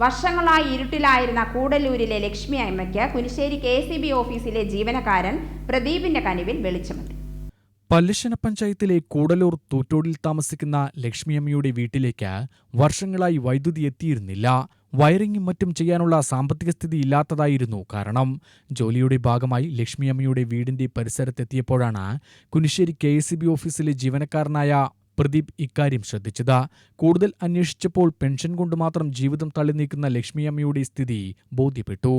വർഷങ്ങളായി ഇരുട്ടിലായിരുന്ന കൂടല്ലൂരിലെ ലക്ഷ്മി അമ്മയ്ക്ക് Kunissery K C B ഓഫീസിലെ ജീവനക്കാരൻ പ്രദീപിന്റെ കനിവിൽ വെളിച്ചമെത്തി പല്ലിശന പഞ്ചായത്തിലെ കൂടലൂർ തൂറ്റോടിൽ താമസിക്കുന്ന ലക്ഷ്മിയമ്മയുടെ വീട്ടിലേക്ക് വർഷങ്ങളായി വൈദ്യുതി എത്തിയിരുന്നില്ല. വയറിംഗും മറ്റും ചെയ്യാനുള്ള സാമ്പത്തിക സ്ഥിതി ഇല്ലാത്തതായിരുന്നു കാരണം. ജോലിയുടെ ഭാഗമായി ലക്ഷ്മിയമ്മയുടെ വീടിന്റെ പരിസരത്തെത്തിയപ്പോഴാണ് കുനിശ്ശേരി കെ എസ് ഓഫീസിലെ ജീവനക്കാരനായ പ്രദീപ് ഇക്കാര്യം ശ്രദ്ധിച്ചത്. കൂടുതൽ അന്വേഷിച്ചപ്പോൾ പെൻഷൻ കൊണ്ട് മാത്രം ജീവിതം തള്ളി നീക്കുന്ന ലക്ഷ്മിയമ്മയുടെ സ്ഥിതി ബോധ്യപ്പെട്ടു.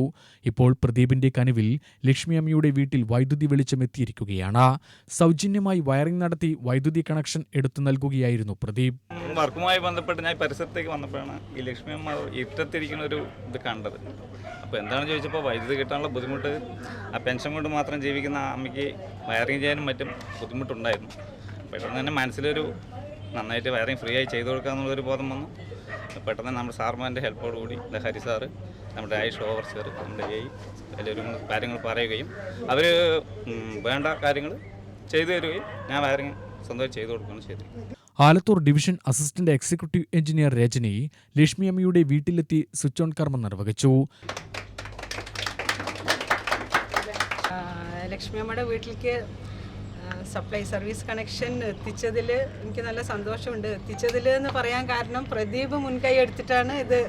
ഇപ്പോൾ പ്രദീപിന്റെ കനുവിൽ ലക്ഷ്മിയമ്മയുടെ വീട്ടിൽ വൈദ്യുതി വെളിച്ചം എത്തിയിരിക്കുകയാണ്. സൗജന്യമായി വയറിംഗ് നടത്തി വൈദ്യുതി കണക്ഷൻ എടുത്തു നൽകുകയായിരുന്നു പ്രദീപ്. വർക്കുമായി ബന്ധപ്പെട്ട് ഞാൻ പരിസരത്തേക്ക് വന്നപ്പോഴാണ് ഈ ലക്ഷ്മി അമ്മ ഇരുട്ടത്തിരിക്കുന്ന ഒരു ഇത് കണ്ടത്. അപ്പോൾ എന്താണെന്ന് ചോദിച്ചപ്പോൾ വൈദ്യുതി കിട്ടാനുള്ള ബുദ്ധിമുട്ട്? ആ പെൻഷൻ കൊണ്ട് മാത്രം ജീവിക്കുന്ന അമ്മയ്ക്ക് വയറിംഗ് ചെയ്യാനും മറ്റും ബുദ്ധിമുട്ടുണ്ടായിരുന്നു. പെട്ടെന്ന് തന്നെ മനസ്സിലൊരു നന്നായിട്ട് വയറിങ് ഫ്രീ ആയി ചെയ്തു കൊടുക്കുക എന്നുള്ളൊരു ബോധം വന്നു. പെട്ടെന്ന് നമ്മുടെ സാർമാന്റെ ഹെൽപ്പോടുകൂടി ദ ഹരി സാറ് നമ്മുടെ ആയുഷ് ഓവർസർ നമ്മുടെ എ എല്ലാവരും കാര്യങ്ങൾ പറയുകയും അവർ വേണ്ട കാര്യങ്ങൾ ചെയ്തു തരികയും ഞാൻ വയറിങ് സ്വന്തമായി ചെയ്തു കൊടുക്കുകയാണ് ചെയ്തിരിക്കുന്നത് Alathur division assistant executive engineer Rajani Lakshmi അമ്മയുടെ വീട്ടിലെത്തി സ്വിച്ച് ഓൺ കർമ്മം നിർവഹിച്ചു. ലക്ഷ്മി അമ്മയുടെ വീട്ടിലേക്ക് സപ്ലൈ സർവീസ് കണക്ഷൻ എത്തിച്ചതിൽ എനിക്ക് നല്ല സന്തോഷമുണ്ട്. എത്തിച്ചതിൽ എന്ന് പറയാൻ കാരണം പ്രദീപ് മുൻകൈ എടുത്തിട്ടാണ് ഇത്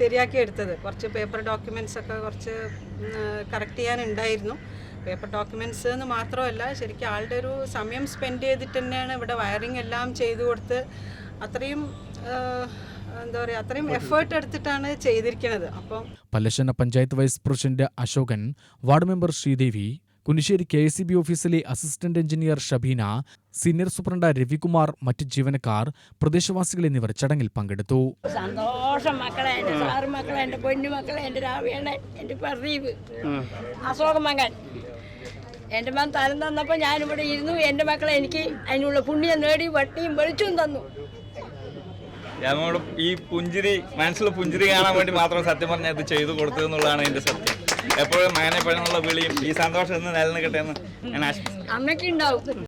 ശരിയാക്കി എടുത്തത്. കുറച്ച് പേപ്പർ ഡോക്യുമെന്റ്സ് ഒക്കെ കുറച്ച് കറക്റ്റ് ചെയ്യാനുണ്ടായിരുന്നു. പേപ്പർ ഡോക്യുമെന്റ്സ് എന്ന് മാത്രമല്ല ശരിക്കും ആളുടെ ഒരു സമയം സ്പെൻഡ് ചെയ്തിട്ട് തന്നെയാണ് ഇവിടെ വയറിംഗ് എല്ലാം ചെയ്തു കൊടുത്ത് അത്രയും എന്താ പറയുക അത്രയും എഫേർട്ട് എടുത്തിട്ടാണ് ചെയ്തിരിക്കുന്നത് അപ്പം Pallassana panchayat vice president Ashokan ward member Sreedevi Kunissery K S B ഓഫീസിലെ assistant engineer Shabeena senior superintendent Ravikumar മറ്റ് ജീവനക്കാർ പ്രദേശവാസികൾ എന്നിവർ ചടങ്ങിൽ പങ്കെടുത്തു. സന്തോഷം മക്കളെ എന്റെ സാറ് മക്കളെ എന്റെ പൊന്നു മക്കളെ എന്റെ രാവിയാണ് എന്റെ പ്രദീപ് അശോക മകൻ. എന്റെ മകൻ തരം തന്നപ്പോൾ ഞാനിവിടെ ഇരുന്നു. എന്റെ മക്കളെ എനിക്ക് അതിനുള്ള പുണ്യം നേടി വട്ടിയും വെളിച്ചവും തന്നു. ഈ പുഞ്ചിരി മനസ്സിൽ പുഞ്ചിരി കാണാൻ വേണ്ടി മാത്രം സത്യം പറഞ്ഞാൽ ഇത് ചെയ്തു കൊടുത്തു എന്നുള്ളതാണ് എന്റെ സത്യം. എപ്പോഴും മകനെ പെണ്ണുള്ള വിളിയും ഈ സന്തോഷം ഇന്ന് നിലനിൽക്കട്ടെ എന്ന് ഞാൻ ആശംസിക്കുന്നു.